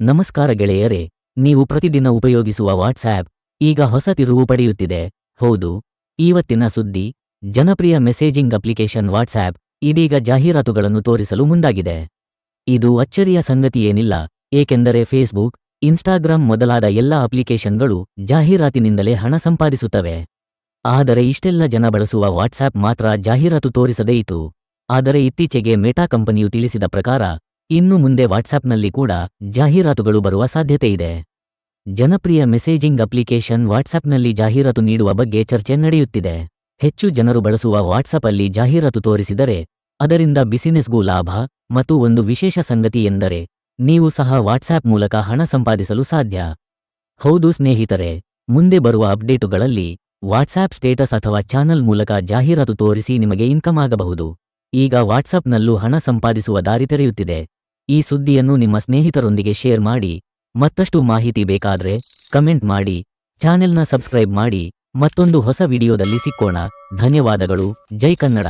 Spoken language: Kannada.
ನಮಸ್ಕಾರ ಗೆಳೆಯರೇ, ನೀವು ಪ್ರತಿದಿನ ಉಪಯೋಗಿಸುವ ವಾಟ್ಸ್ಆ್ಯಪ್ ಈಗ ಹೊಸ ತಿರುವು ಪಡೆಯುತ್ತಿದೆ. ಹೌದು, ಇವತ್ತಿನ ಸುದ್ದಿ, ಜನಪ್ರಿಯ ಮೆಸೇಜಿಂಗ್ ಅಪ್ಲಿಕೇಶನ್ ವಾಟ್ಸ್ಆ್ಯಪ್ ಇದೀಗ ಜಾಹೀರಾತುಗಳನ್ನು ತೋರಿಸಲು ಮುಂದಾಗಿದೆ. ಇದು ಅಚ್ಚರಿಯ ಸಂಗತಿಯೇನಿಲ್ಲ ಏಕೆಂದರೆ ಫೇಸ್ಬುಕ್ ಇನ್ಸ್ಟಾಗ್ರಾಂ ಮೊದಲಾದ ಎಲ್ಲ ಅಪ್ಲಿಕೇಶನ್ಗಳು ಜಾಹೀರಾತಿನಿಂದಲೇ ಹಣ ಸಂಪಾದಿಸುತ್ತವೆ. ಆದರೆ ಇಷ್ಟೆಲ್ಲ ಜನ ಬಳಸುವ ವಾಟ್ಸ್ಆ್ಯಪ್ ಮಾತ್ರ ಜಾಹೀರಾತು ತೋರಿಸದೇ ಇತ್ತು. ಆದರೆ ಇತ್ತೀಚೆಗೆ ಮೆಟಾ ಕಂಪನಿಯು ತಿಳಿಸಿದ ಪ್ರಕಾರ ಇನ್ನು ಮುಂದೆ ವಾಟ್ಸಾಪ್ನಲ್ಲಿ ಕೂಡ ಜಾಹೀರಾತುಗಳು ಬರುವ ಸಾಧ್ಯತೆ ಇದೆ. ಜನಪ್ರಿಯ ಮೆಸೇಜಿಂಗ್ ಅಪ್ಲಿಕೇಶನ್ ವಾಟ್ಸಾಪ್ನಲ್ಲಿ ಜಾಹೀರಾತು ನೀಡುವ ಬಗ್ಗೆ ಚರ್ಚೆ ನಡೆಯುತ್ತಿದೆ. ಹೆಚ್ಚು ಜನರು ಬಳಸುವ ವಾಟ್ಸಪ್ ಅಲ್ಲಿ ಜಾಹೀರಾತು ತೋರಿಸಿದರೆ, ಅದರಿಂದ ಬಿಸಿನೆಸ್ಗೂ ಲಾಭ ಮತ್ತು ಒಂದು ವಿಶೇಷ ಸಂಗತಿ ಎಂದರೆ, ನೀವು ಸಹ ವಾಟ್ಸಾಪ್ ಮೂಲಕ ಹಣ ಸಂಪಾದಿಸಲು ಸಾಧ್ಯ. ಹೌದು ಸ್ನೇಹಿತರೆ, ಮುಂದೆ ಬರುವ ಅಪ್ಡೇಟುಗಳಲ್ಲಿ ವಾಟ್ಸಾಪ್ ಸ್ಟೇಟಸ್ ಅಥವಾ ಚಾನಲ್ ಮೂಲಕ ಜಾಹೀರಾತು ತೋರಿಸಿ ನಿಮಗೆ ಇನ್ಕಮ್ ಆಗಬಹುದು. ಈಗ ವಾಟ್ಸಪ್ನಲ್ಲೂ ಹಣ ಸಂಪಾದಿಸುವ ದಾರಿ ತೆರೆಯುತ್ತಿದೆ. ಈ ಸುದ್ದಿಯನ್ನು ನಿಮ್ಮ ಸ್ನೇಹಿತರೊಂದಿಗೆ ಶೇರ್ ಮಾಡಿ, ಮತ್ತಷ್ಟು ಮಾಹಿತಿ ಬೇಕಾದ್ರೆ ಕಮೆಂಟ್ ಮಾಡಿ, ಚಾನೆಲ್ನ ಸಬ್ಸ್ಕ್ರೈಬ್ ಮಾಡಿ, ಮತ್ತೊಂದು ಹೊಸ ವಿಡಿಯೋದಲ್ಲಿ ಸಿಕ್ಕೋಣ. ಧನ್ಯವಾದಗಳು. ಜೈ ಕನ್ನಡ.